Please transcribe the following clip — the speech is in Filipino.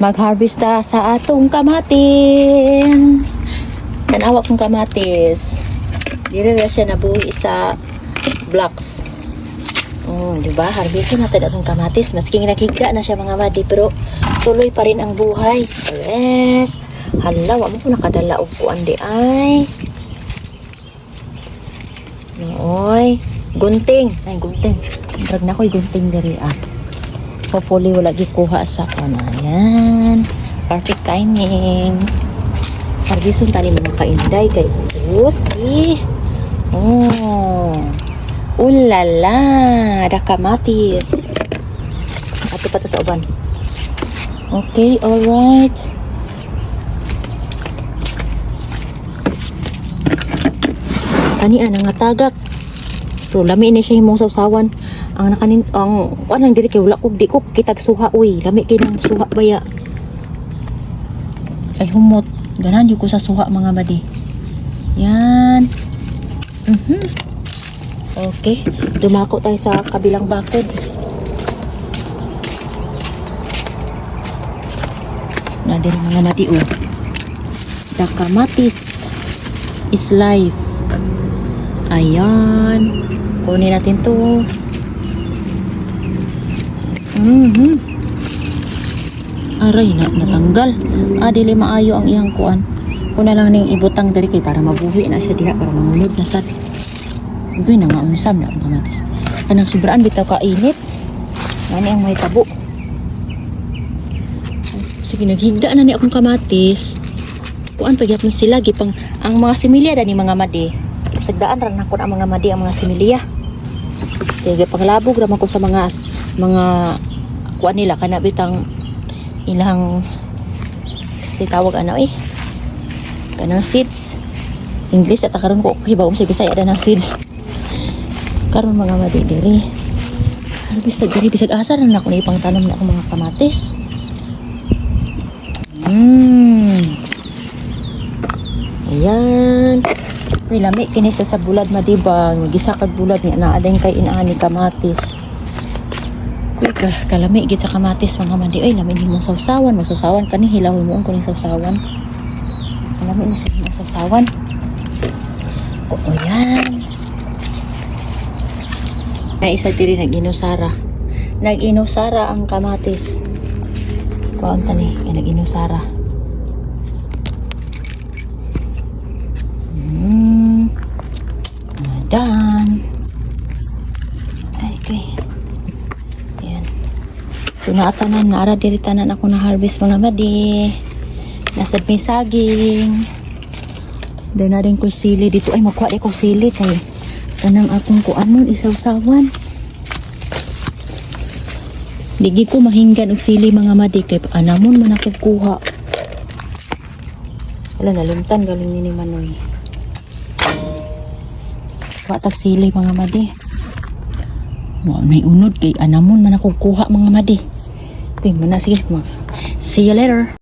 Mag-harvest ta sa atong kamatis. Tanawa kong kamatis. Dili na siya nabuhi sa blocks. Oh, di ba? Harvestin natin atong kamatis. Maski nakikita na siya mga madi, pero tuloy pa rin ang buhay. Yes. Hala, wa mo ko nakadala og kuan di ay. Nooy. Gunting. Ay, gunting. Drag na ko'y gunting diri ah. Hopefully, wala gikuha sa kuan. Ayan. Perfect timing. Harvestin tani mga kainday kay Usi. Oh. Ulala, ada kamatis. Ato pa ta sa uban. Okay, alright. Kani ana nga tagak. Pero lami ni siya himong sausawan. Ang nakanin ang kuan lang diri kay wala kog di ko kitag suha uy. Lami kay nang suha baya. Ay humot. Ganan yung ko sa suha mga madi. Yan. Mhm. Okay. Dumako tayo sa kabilang bakod. Na din mga mati oh. The kamatis is life. Ayan. Kunin natin to. Mhm. Aray na natanggal. Ah, dili maayo ang iyang kuan. Kuna lang ning ibutang diri kay para mabuhi na siya diha para mangulod na sad. Uy, na nga unisam na kamatis. Kanang sobraan bitaw ka init. Nani ang may tabo. Sige, naghigda na ni akong kamatis. Kuan pa gyapon sila gipang ang mga similya dani mga madi. Sagdaan ra na ko ang mga madi ang mga similya. Kaya panglabog ra man ko sa mga mga kuan nila kana bitang ilang kasi tawag ano eh kanang seeds. English at karon ko hibaw sa Bisaya na ng seeds. Karon mga madidiri ano bisag diri bisag asa na ako na ipang tanom na ako mga kamatis. Mm ayan Uy, lami kini sa bulad madibag gisa kag bulad niya naa din kay inaani kamatis. Kuy ka kalami gid sa kamatis mga mandi. Ay lami himong sawsawan mo sawsawan. Kani hilaw mo ang sawsawan. Lami ni sa himong sawsawan. O o na isa diri nag-inusara nag-inusara ang kamatis. Kuan tani ay nag-inusara hmm madan ay kay Ayan. Tunatanan, naara diri tanan ako na harvest mga madi. Nasa may saging. Doon na rin ko sili dito. Ay, magkuha rin ko sili kay kanang akong kuanon isaw-sawan. Digi ko mahinggan og sili mga madi kay anamon man ako kuha. Wala nalimtan galing ni Manoy. Kuha tag sili mga madi. Wa may unod kay anamon man ako kuha mga madi. Okay, mana sige mag. See you later.